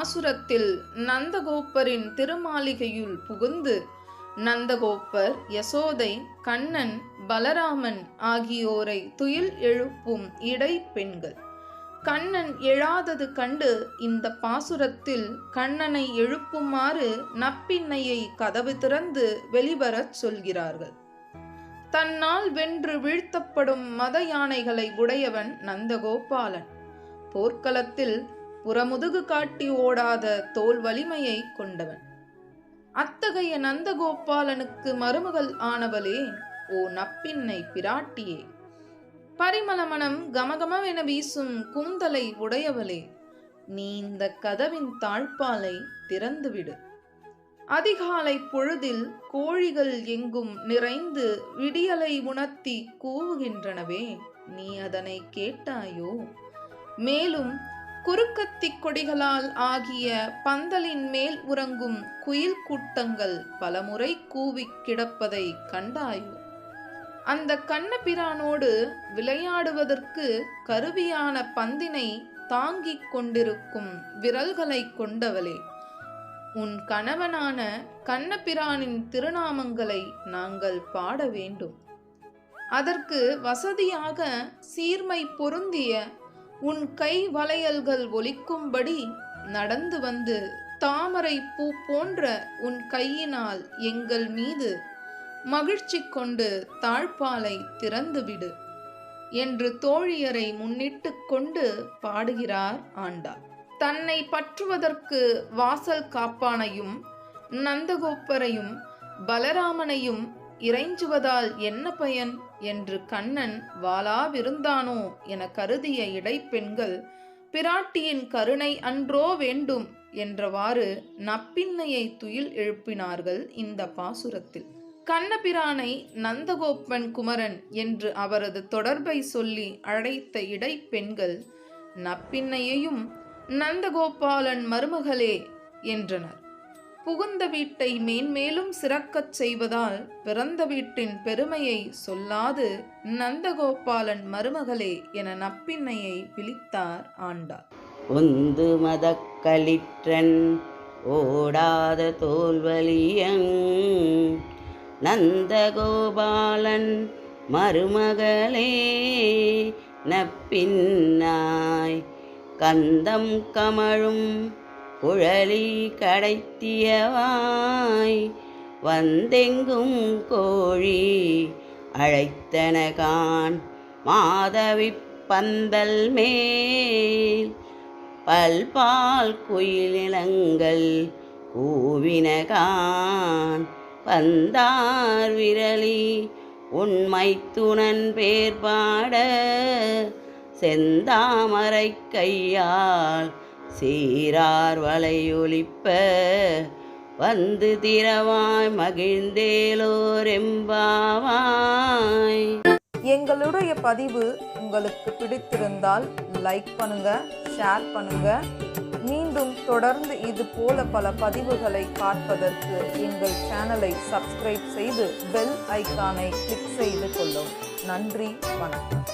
பாசுரத்தில் நந்தகோப்பரின் திருமாளிகையுள் புகுந்து நந்தகோப்பர் யசோதை கண்ணன் பலராமன் ஆகியோரை துயில் எழுப்பும் இடை பெண்கள். கண்ணன் எழாதது கண்டு இந்த பாசுரத்தில் கண்ணனை எழுப்புமாறு நப்பின்னையை கதவு திறந்து வெளிவரச் சொல்கிறார்கள். தன்னால் வென்று வீழ்த்தப்படும் மத யானைகளை உடையவன் நந்தகோபாலன். போர்க்களத்தில் புறமுதுகு காட்டி ஓடாத தோல் வலிமையை கொண்டவன். அத்தகைய நந்தகோபாலனுக்கு மருமகள் ஆனவளே ஓ நப்பின்னை பிராட்டியே. பரிமளமணம் கமகமவென வீசும் கூந்தலை உடையவளே நீ இந்த கதவின் தாழ்பாலை திறந்துவிடு. அதிகாலை பொழுதில் கோழிகள் எங்கும் நிறைந்து விடியலை உணர்த்தி கூவுகின்றனவே நீ அதனை கேட்டாயோ? மேலும் குறுக்கத்திக் கொடிகளால் ஆகிய பந்தலின் மேல் உறங்கும் குயில் கூட்டங்கள் பலமுறை கூவிக் கிடப்பதை கண்டாயோ? அந்த கண்ணபிரானோடு விளையாடுவதற்கு கருவியான பந்தினை தாங்கிக் கொண்டிருக்கும் விரல்களை கொண்டவளே உன் கணவனான கண்ணபிரானின் திருநாமங்களை நாங்கள் பாட வேண்டும். அதற்கு வசதியாக சீர்மை பொருந்திய உன் கை வளையல்கள் ஒலிக்கும்படி நடந்து வந்து தாமரை பூ போன்ற உன் கையினால் எங்கள் மீது மகிழ்ச்சி கொண்டு தாழ்பாலை திறந்துவிடு என்று தோழியரை முன்னிட்டு கொண்டு பாடுகிறார் ஆண்டாள். தன்னை பற்றுவதற்கு வாசல் காப்பானையும் நந்தகோப்பரையும் பலராமனையும் இறைஞ்சுவதால் என்ன பயன்? என்று கண்ணன் வாளாவிருந்தானோ என கருதிய இடைப்பெண்கள் பிராட்டியின் கருணை அன்றோ வேண்டும் என்றவாறு நப்பின்னையை துயில் எழுப்பினார்கள் இந்த பாசுரத்தில். கண்ணபிரானை நந்தகோப்பன் குமரன் என்று அவரது தொடர்பை சொல்லி அழைத்த இடைப்பெண்கள் நப்பின்னையையும் நந்தகோபாலன் மருமகளே என்றனர். புகுந்த வீட்டை மேன்மேலும் சிறக்கச் செய்வதால் பிறந்த வீட்டின் பெருமையை சொல்லாது நந்தகோபாலன் மருமகளே என நப்பின்னையை விழித்தார் ஆண்டார் உந்து மதக்களிற்றன் ஓடாத தோல்வலியங் நந்தகோபாலன் மருமகளே நப்பின்னாய் கந்தம் கமழும் குழலி கடைத்தியவாய் வந்தெங்கும் கோழி அழைத்தனகான் மாதவி பந்தல் மேல் பல்பால் குயிலினங்கள் கூவினகான் பந்தார் விரலி உண்மை துணன் பேர்பாட செந்தாமரை கையால் சீரார் வலையொலிப்ப வந்து திரவாய் மகிழ்ந்தேலோரெம்பாவாய். எங்களுடைய பதிவு உங்களுக்கு பிடித்திருந்தால் லைக் பண்ணுங்க ஷேர் பண்ணுங்க. மீண்டும் தொடர்ந்து இது போல பல பதிவுகளை பார்ப்பதற்கு எங்கள் சேனலை சப்ஸ்கிரைப் செய்து பெல் ஐகானை கிளிக் செய்து கொள்ளும். நன்றி வணக்கம்.